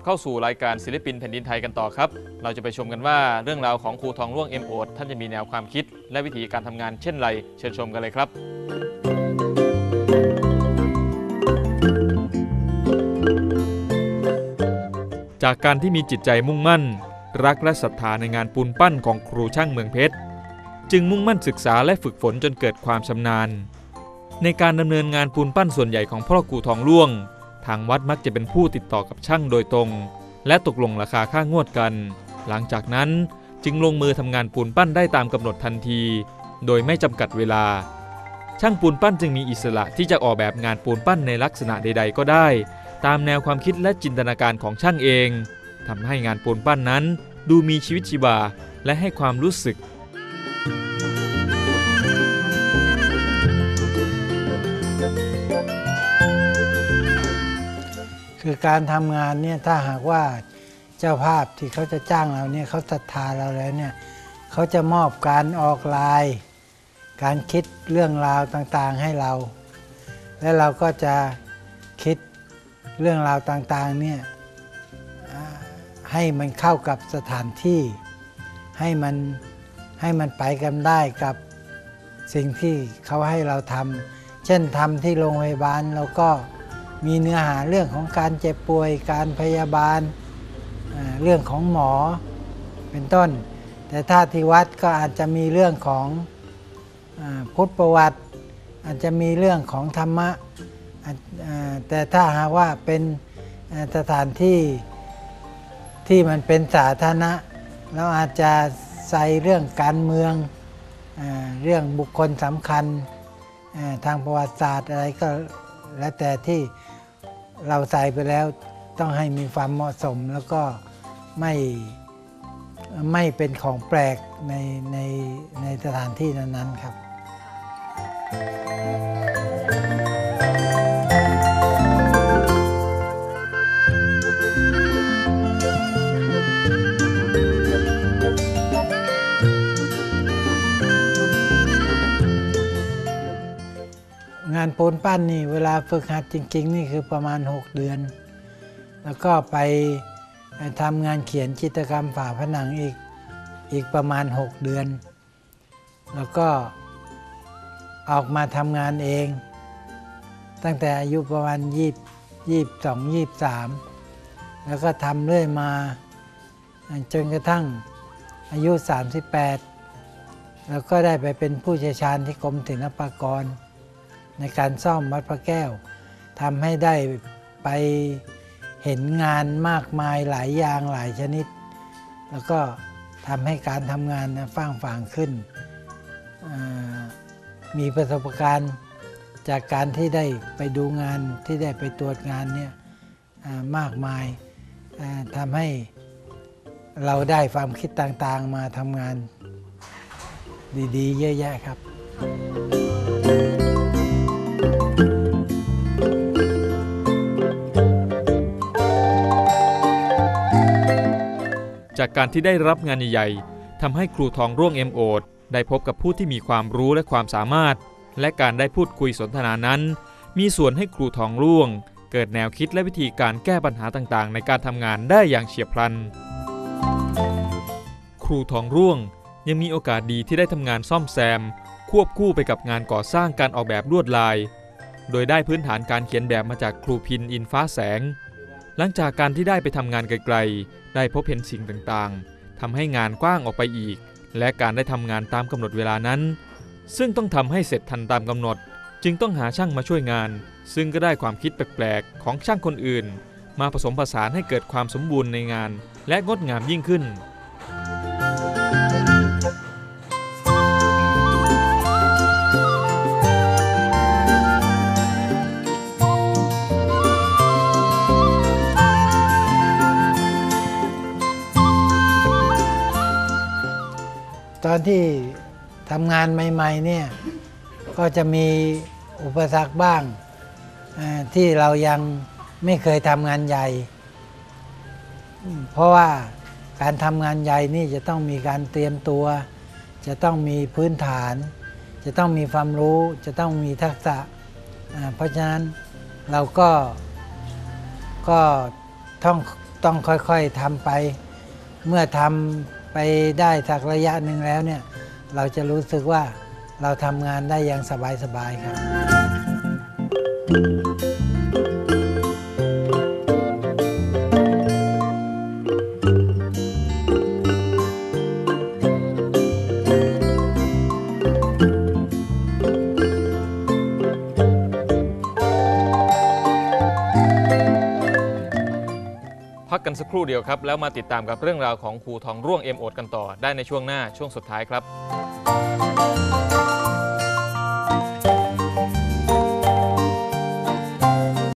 ับเข้าสู่รายการศิลปินแผ่นดินไทยกันต่อครับ เราจะไปชมกันว่าเรื่องราวของครูทองร่วงเอ็มโอดท่านจะมีแนวความคิด และวิธีการทำงานเช่นไร เชิญชมกันเลยครับ จากการที่มีจิตใจมุ่งมั่น รักและศรัทธาในงานปูนปั้นของครูช่างเมืองเพชร จึงมุ่งมั่นศึกษาและฝึกฝนจนเกิดความชำนาญ ในการดำเนินงานปูนปั้นส่วนใหญ่ของพ่อครูทองร่วง ทางวัดมักจะเป็นผู้ติดต่อกับช่างโดยตรง และตกลงราคาค่างวดกัน หลังจากนั้นจึงลงมือทำงานปูนปั้นได้ตามกำหนดทันที โดยไม่จำกัดเวลา ช่างปูนปั้นจึงมีอิสระที่จะออกแบบงานปูนปั้นในลักษณะใด ๆ ก็ได้ ตามแนวความคิดและจินตนาการของช่างเองทำให้งานปูนปั้นนั้น ดูมีชีวิตชีวาและให้ความรู้สึก คือการทำงานเนี่ยถ้าหากว่าเจ้าภาพที่เขาจะจ้างเราเนี่ยเขาศรัทธาเราแล้วเนี่ยเขาจะมอบการออกลาย การคิดเรื่องราวต่างๆให้เรา และเราก็จะคิดเรื่องราวต่างๆเนี่ยให้มันเข้ากับสถานที่ให้มันให้มันไปกันได้กับสิ่งที่เขาให้เราทำเช่นทำที่โรงพยาบาลเราก็ มีเนื้อหาเรื่องของการเจ็บป่วย การพยาบาล เรื่องของหมอเป็นต้น แต่ถ้าที่วัดก็อาจจะมีเรื่องของอพุทธประวัติ อาจจะมีเรื่องของธรรมะ แต่ถ้าหากว่าเป็นสถานที่ที่มันเป็นสาธารณะเราอาจจะใส่เรื่องการเมืองเรื่องบุคคลสำคัญทางประวัติศาสตร์อะไรก็แล้วแต่ที่ เราใส่ไปแล้วต้องให้มีความเหมาะสมแล้วก็ไม่ไม่เป็นของแปลกในในในสถานที่นั้นๆครับงานปูนปั้นนี่เวลาฝึกหัดจริง ๆ นี่คือประมาณ 6 เดือน แล้วก็ไปทำงานเขียนจิตรกรรมฝาผนังอีกอีกประมาณ 6 เดือน แล้วก็ออกมาทำงานเอง ตั้งแต่อายุประมาณ22 23 แล้วก็ทำเรื่อยมาจนกระทั่งอายุ 38 แล้วก็ได้ไปเป็นผู้เชี่ยวชาญที่กรมศิลปากร ในการซ่อมวัดพระแก้วทำให้ได้ไปเห็นงานมากมายหลายอย่างหลายชนิด แล้วก็ทำให้การทำงานนะฟ้างฝางขึ้น มีประสบการณ์จากการที่ได้ไปดูงานที่ได้ไปตรวจงานเนี่ยมากมายทำให้เราได้ความคิดต่างๆมาทำงานดีๆ เยอะแยะครับ จากการที่ได้รับงานใหญ่ๆทำให้ครูทองร่วงเอ็มโอดได้พบกับผู้ที่มีความรู้และความสามารถ และการได้พูดคุยสนทนานั้น มีส่วนให้ครูทองร่วง เกิดแนวคิดและวิธีการแก้ปัญหาต่างๆ ในการทำงานได้อย่างเฉียบพลัน ครูทองร่วงยังมีโอกาสดีที่ได้ทำงานซ่อมแซม ควบคู่ไปกับงานก่อสร้างการออกแบบลวดลาย โดยได้พื้นฐานการเขียนแบบมาจากครูพินอินฟ้าแสง หลังจากการที่ได้ไปทำงานไกลๆ ได้พบเห็นสิ่งต่างๆทำให้งานกว้างออกไปอีก และการได้ทำงานตามกำหนดเวลานั้น ซึ่งต้องทำให้เสร็จทันตามกำหนด จึงต้องหาช่างมาช่วยงาน ซึ่งก็ได้ความคิดแปลกๆ ของช่างคนอื่น มาผสมผสานให้เกิดความสมบูรณ์ในงาน และงดงามยิ่งขึ้น ตอนที่ทำงานใหม่ๆเนี่ยก็จะมีอุปสรรคบ้างอ่าที่เรายังไม่เคยทำงานใหญ่อืมเพราะว่าการทำงานใหญ่นี่จะต้องมีการเตรียมตัว จะต้องมีพื้นฐาน จะต้องมีความรู้ จะต้องมีทักษะอ่าเพราะฉะนั้นเราก็ก็ต้องต้องค่อยๆทำไป เมื่อทำ ไปได้สักระยะหนึ่งแล้วเนี่ยเราจะรู้สึกว่าเราทำงานได้อย่างสบายๆครับ กันสักครู่เดียวครับ แล้วมาติดตามกับเรื่องราวของครูทองร่วงเอ็มโอดกันต่อได้ในช่วงหน้าช่วงสุดท้ายครับ